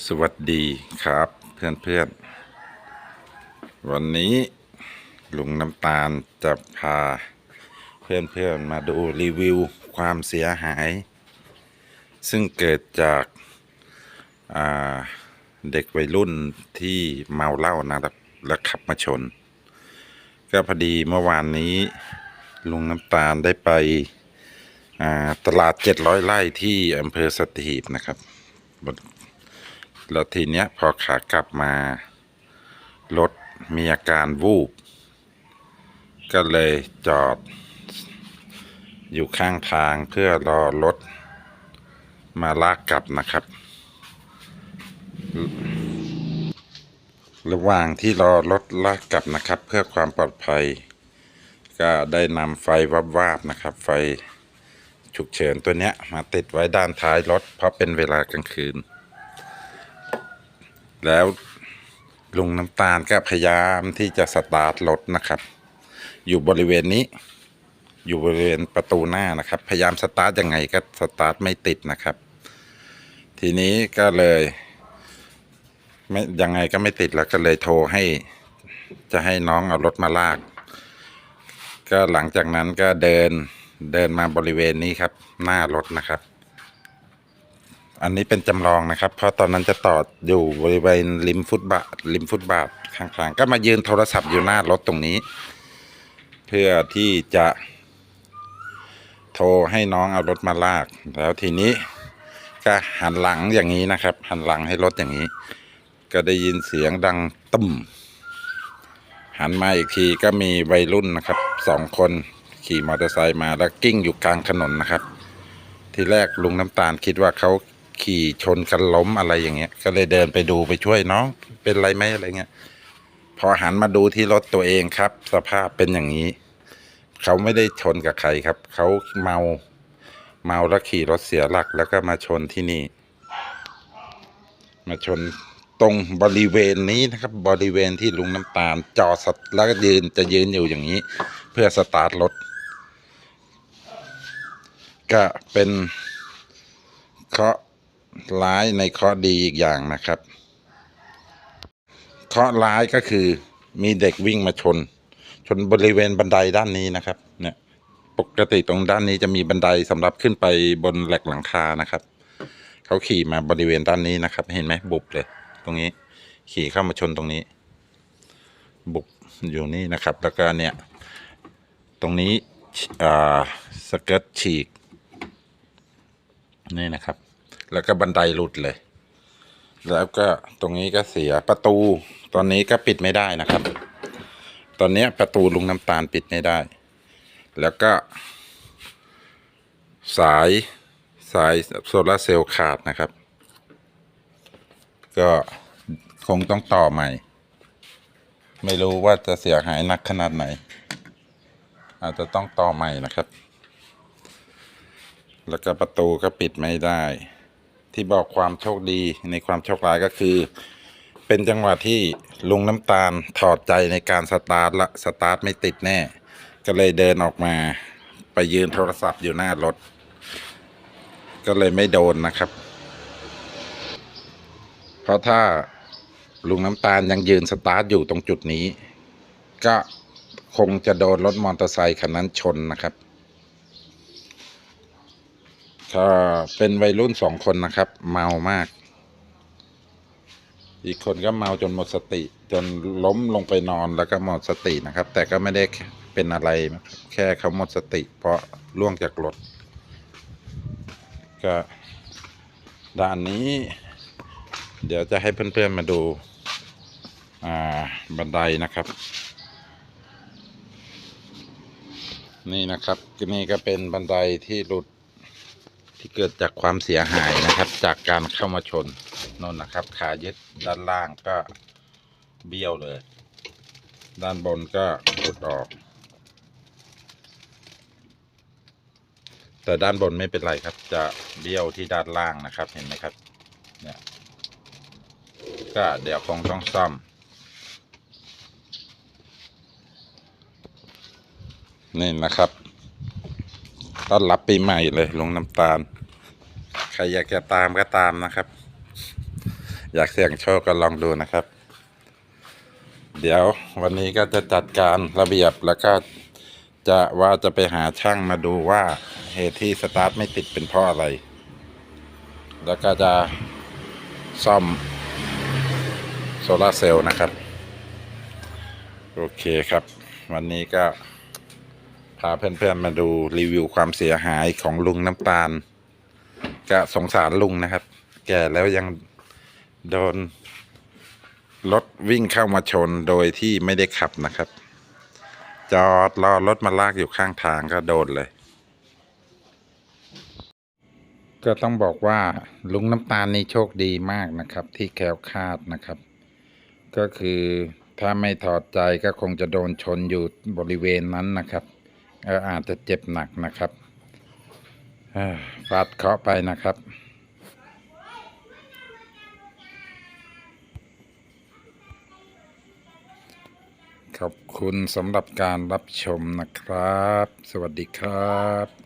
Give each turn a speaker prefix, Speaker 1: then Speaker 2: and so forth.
Speaker 1: สวัสดีครับเพื่อนเพื่อนวันนี้ลุงน้ำตาลจะพาเพื่อนเพื่อนมาดูรีวิวความเสียหาย ซึ่งเกิดจากาเด็กวัยรุ่นที่เมาเหล้านะครับแล้วขับมาชน ก็พอดีเมื่อวานนี้ลุงน้ำตาลได้ไปตลาดเจ็ดร้อยไร่ที่อำเภอสตีบนะครับ แล้วทีเนี้ยพอขากลับมารถมีอาการวูบ ก็เลยจอด อยู่ข้างทางเพื่อรอรถ มาลากกลับนะครับ ระหว่างที่รอรถลากกลับนะครับ เพื่อความปลอดภัย ก็ได้นำไฟวับวาบๆนะครับ ไฟฉุกเฉินตัวเนี้ยมาติดไว้ด้านท้ายรถเพราะเป็นเวลากลางคืน แล้วลุงน้ำตาลก็พยายามที่จะสตาร์ทรถนะครับ อยู่บริเวณนี้ อยู่บริเวณประตูหน้านะครับ พยายามสตาร์ทยังไงก็สตาร์ทไม่ติดนะครับ ทีนี้ก็เลยไม่ยังไงก็ไม่ติดแล้วก็เลยโทรให้ จะให้น้องเอารถมาลาก ก็หลังจากนั้นก็เดินเดินมาบริเวณนี้ครับ หน้ารถนะครับ อันนี้เป็นจำลองนะครับ เพราะตอนนั้นจะต่ออยู่บริเวณริมฟุตบาทริมฟุตบาทข้างๆก็มายืนโทรศัพท์อยู่หน้ารถตรงนี้ เพื่อที่จะโทรให้น้องเอารถมาลาก แล้วทีนี้ก็หันหลังอย่างนี้นะครับ หันหลังให้รถอย่างนี้ ก็ได้ยินเสียงดังตึ้มหันมาอีกทีก็มีวัยรุ่นนะครับสองคนขี่มอเตอร์ไซค์มาแล้วกิ้งอยู่กลางถนนนะครับ ทีแรกลุงน้ำตาลคิดว่าเขา ขี่ชนกันล้มอะไรอย่างเงี้ย ก็เลยเดินไปดูไปช่วยน้อง เป็นไรไหมอะไรเงี้ย พอหันมาดูที่รถตัวเองครับ สภาพเป็นอย่างนี้ เขาไม่ได้ชนกับใครครับ เขาเมาเมาแล้วขี่รถเสียหลักแล้วก็มาชนที่นี่ มาชนตรงบริเวณนี้นะครับ บริเวณที่ลุงน้ำตาล จอดแล้วก็ยืนจะยืนอยู่อย่างนี้ เพื่อสตาร์ทรถ ก็เป็นเคาะ ร้ายในเคราะห์ดีอีกอย่างนะครับเคราะห์ร้ายก็คือมีเด็กวิ่งมาชน ชนบริเวณบันไดด้านนี้นะครับ เนี่ย ปกติตรงด้านนี้จะมีบันไดสำหรับขึ้นไปบนแหลกหลังคานะครับ เขาขี่มาบริเวณด้านนี้นะครับ เห็นไหมบุบเลย ตรงนี้ ขี่เข้ามาชนตรงนี้ บุบอยู่นี่นะครับ แล้วก็เนี่ย ตรงนี้อ่าสเกิร์ตฉีก นี่นะครับ แล้วก็บันไดหลุดเลย แล้วก็ตรงนี้ก็เสียประตู ตอนนี้ก็ปิดไม่ได้นะครับ ตอนนี้ประตูลุงน้ำตาลปิดไม่ได้ แล้วก็ สายสายโซลาร์เซลล์ขาดนะครับ ก็คงต้องต่อใหม่ ไม่รู้ว่าจะเสียหายหนักขนาดไหน อาจจะต้องต่อใหม่นะครับ แล้วก็ประตูก็ปิดไม่ได้ ที่บอกความโชคดีในความโชคร้ายก็คือ เป็นจังหวะที่ลุงน้ำตาลถอดใจในการสตาร์ทละสตาร์ทไม่ติดแน่ ก็เลยเดินออกมาไปยืนโทรศัพท์อยู่หน้ารถ ก็เลยไม่โดนนะครับ เพราะถ้าลุงน้ำตาลยังยืนสตาร์ทอยู่ตรงจุดนี้ ก็คงจะโดนรถมอเตอร์ไซคันนั้นชนนะครับ ก็เป็นวัยรุ่นสองคนนะครับ เมามาก อีกคนก็เมาจนหมดสติ จนล้มลงไปนอนแล้วก็หมดสตินะครับ แต่ก็ไม่ได้เป็นอะไรคแค่เขาหมดสติ เพราะล่วงจากรถก็ด้านนี้ เดี๋ยวจะให้เพื่อนๆมาดูาบันไดนะครับ นี่นะครับนี่ก็เป็นบันไดที่หลุด ที่เกิดจากความเสียหายนะครับ จากการเข้ามาชนนนนะครับ ขายึดด้านล่างก็เบี้ยวเลย ด้านบนก็หลุดออก แต่ด้านบนไม่เป็นไรครับ จะเบี้ยวที่ด้านล่างนะครับ เห็นไหมครับเนี่ยก็เดี๋ยวคงต้องซ่อมนี่นะครับ ต้อนรับปีใหม่เลยลงน้ำตาล ใครอยากจะตามก็ตามนะครับ อยากเสี่ยงโชคก็ลองดูนะครับ เดี๋ยววันนี้ก็จะจัดการระเบียบแล้วก็จะว่าจะไปหาช่างมาดูว่าเหตุที่สตาร์ทไม่ติดเป็นเพราะอะไร แล้วก็จะซ่อมโซลาร์เซลล์นะครับ โอเคครับ วันนี้ก็ พาเพื่อนๆมาดูรีวิวความเสียหายของลุงน้ำตาล ก็สงสารลุงนะครับ แก่แล้วยังโดนรถวิ่งเข้ามาชนโดยที่ไม่ได้ขับนะครับ จอดรอรถมาลากอยู่ข้างทางก็โดนเลย ก็ต้องบอกว่าลุงน้ำตาลนี่โชคดีมากนะครับ ที่แคล้วคลาดนะครับ ก็คือถ้าไม่ถอดใจก็คงจะโดนชนอยู่บริเวณนั้นนะครับ เอออาจจะเจ็บหนักนะครับฟาดเคาะไปนะครับ ขอบคุณสำหรับการรับชมนะครับ สวัสดีครับ